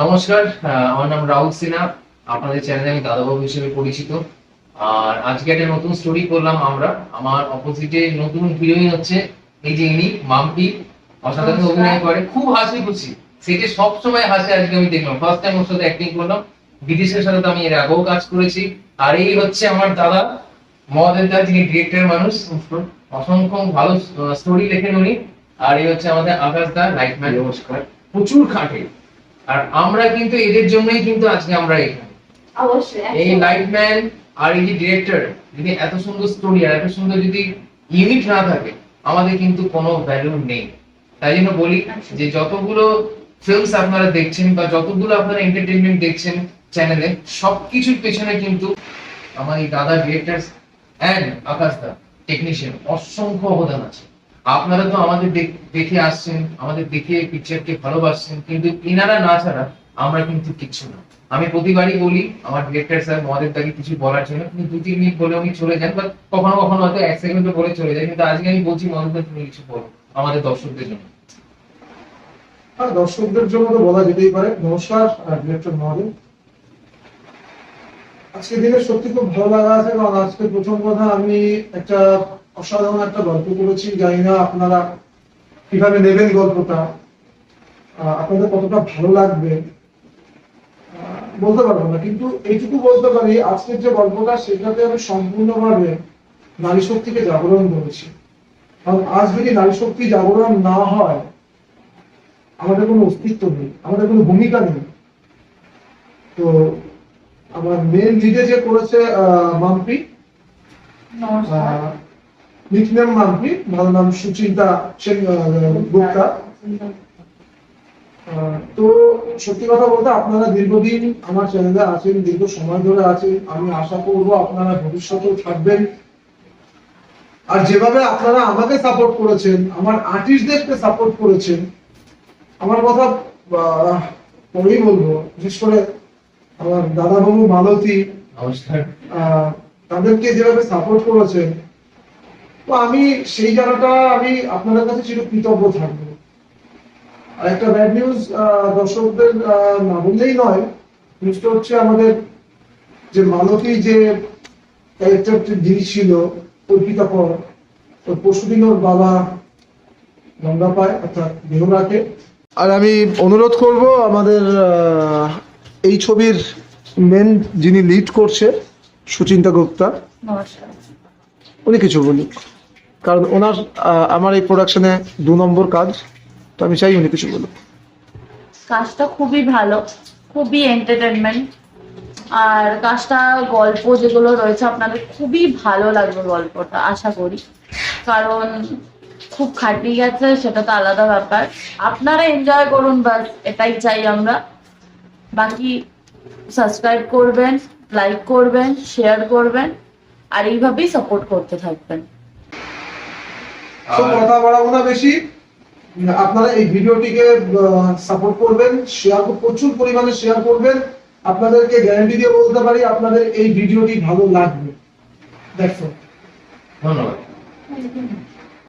নমস্কার আমার নাম রাহুল সিনহা আপনাদের চ্যানেলে আমি দাদাবাবু হিসেবে পরিচিত। আর আজকে একটা নতুন স্টোরি করলাম আমরা। আমার অপোজিটে নতুন হিরোইন হচ্ছে এই যে ইনি মাম্পি অসাধারণ অভিনয় করে। খুব হাসি খুশি। সেটা সব সময় হাসে আজকে আমি দেখলাম। ফার্স্ট টাইম ওর সাথে অ্যাক্টিং করলাম। বিদেশের সাথে তো আমি এর আগেও কাজ করেছি। আর এই হচ্ছে আমার দাদা মহাদেব দা যিনি ডিরেক্টর মানুষ। অসংখ্য ভালো স্টোরি লেখেন উনি। আর এই হচ্ছে আমাদের আকাশ দা লাইটম্যান নমস্কার। প্রচুর খাটে। আর আমরা কিন্তু এদের জন্যই কিন্তু আজকে আমরা এখানে অবশ্যই এই লাইটম্যান আর এই যে ডিরেক্টর যদি এত সুন্দর স্টোরি আর এত সুন্দর যদি ইউনিট না থাকে আমাদের কিন্তু কোনো ভ্যালু নেই। তাই জন্য বলি যে যতগুলো ফিল্মস আপনারা দেখছেন বা যতগুলো আপনারা এন্টারটেনমেন্ট দেখছেন চ্যানেলে সবকিছুর পেছনে কিন্তু আমার এই দাদা director and Akash da technician অসংখ্য অবদান আছে। আপনারা তো আমাদের দেখ- আসছেন, আমাদের দেখে পিকচারকে ভালোবাসছেন, কিন্তু ইনারা না ছাড়া আমরা কিন্তু কিচ্ছু না। আমি প্রতিবারই বলি, আমার ডিরেক্টর স্যার মহাদেব তাকে কিছু বলার জন্য কিন্তু দু, তিন মিনিট বলে উনি চলে যান বা কখনো কখনো হয়তো এক সেকেন্ডে বলে চলে যায়, কিন্তু আজকে আমি বলছি মহাদেব তুমি কিছু বলো, আমাদের দর্শকদের জন্য। হ্যাঁ দর্শকদের জন্য তো বলা যেতেই পারে। নমস্কার ডিরেক্টর মহোদয়। আজকে দিনে সত্যি খুব ভালো লাগা আছে, কারণ আজকে প্রথম কথা আমি একটা অসাধারণ একটা গল্প করেছি জানি না আপনারা কীভাবে নেবেন গল্পটা। আপনাদের কতটা ভালো লাগবে বলতে পারব না, কিন্তু এইটুকু বলতে পারি, আজকের যে গল্পটা সেটাতে আমি সম্পূর্ণভাবে নারী শক্তিকে জাগরণ করেছি। কারণ আজ যদি নারী শক্তি জাগরণ না হয়, আমাদের কোনো অস্তিত্ব নেই, আমাদের কোনো ভূমিকা নেই। তো আমার মেন লিডে যে করেছে মাম্পি নমস্কার। নিকনেম মাম্পি ভালো নাম সুচিন্তা গুপ্তা তো সত্যি কথা বলতে আপনারা দীর্ঘদিন আমার চ্যানেলে আছেন দীর্ঘ সময় ধরে আছেন আমি আশা করব আপনারা ভবিষ্যতেও থাকবেন আর যেভাবে আপনারা আমাকে সাপোর্ট করেছেন আমার আর্টিস্টদেরকে সাপোর্ট করেছেন আমার কথা পরেই বলব বিশেষ করে আমার দাদাবাবু মালতী তাদেরকে যেভাবে সাপোর্ট করেছেন তো আমি সেই জায়গাটা আমি আপনাদের কাছে চির কৃতজ্ঞ থাকব। আর একটা ব্যাড নিউজ দর্শকদের না বললেই নয় নিউজটা হচ্ছে আমাদের যে মালতী যে ক্যারেক্টারটি যিনি ছিল অর্পিতা পর তো পরশুদিন ওর বাবা গঙ্গা পায় অর্থাৎ দেহ রাখে আর আমি অনুরোধ করব আমাদের এই ছবির মেন যিনি লিড করছে সুচিন্তা গুপ্তা উনি কিছু বলুক কারণ ওনার আমার এই প্রোডাকশনে দু নম্বর কাজ, তো আমি চাই উনি কিছু বলুক। কাজটা খুবই ভালো, খুবই এন্টারটেনমেন্ট আর কাজটা, গল্প যেগুলো রয়েছে, আপনাদের খুবই ভালো লাগবে গল্পটা, আশা করি। কারণ খুব খাটিয়ে গেছে, সেটা তো আলাদা ব্যাপার। আপনারা এনজয় করুন বাস এটাই চাই আমরা। বাকি সাবস্ক্রাইব করবেন লাইক করবেন শেয়ার করবেন, আর এইভাবেই সাপোর্ট করতে থাকবেন। তো কথা বাড়াবো না বেশি। আপনারা এই ভিডিওটিকে সাপোর্ট করবেন শেয়ার প্রচুর পরিমাণে শেয়ার করবেন। আপনাদেরকে গ্যারান্টি দিয়ে বলতে পারি আপনাদের এই ভিডিওটি ভালো লাগবে। দেখো ধন্যবাদ।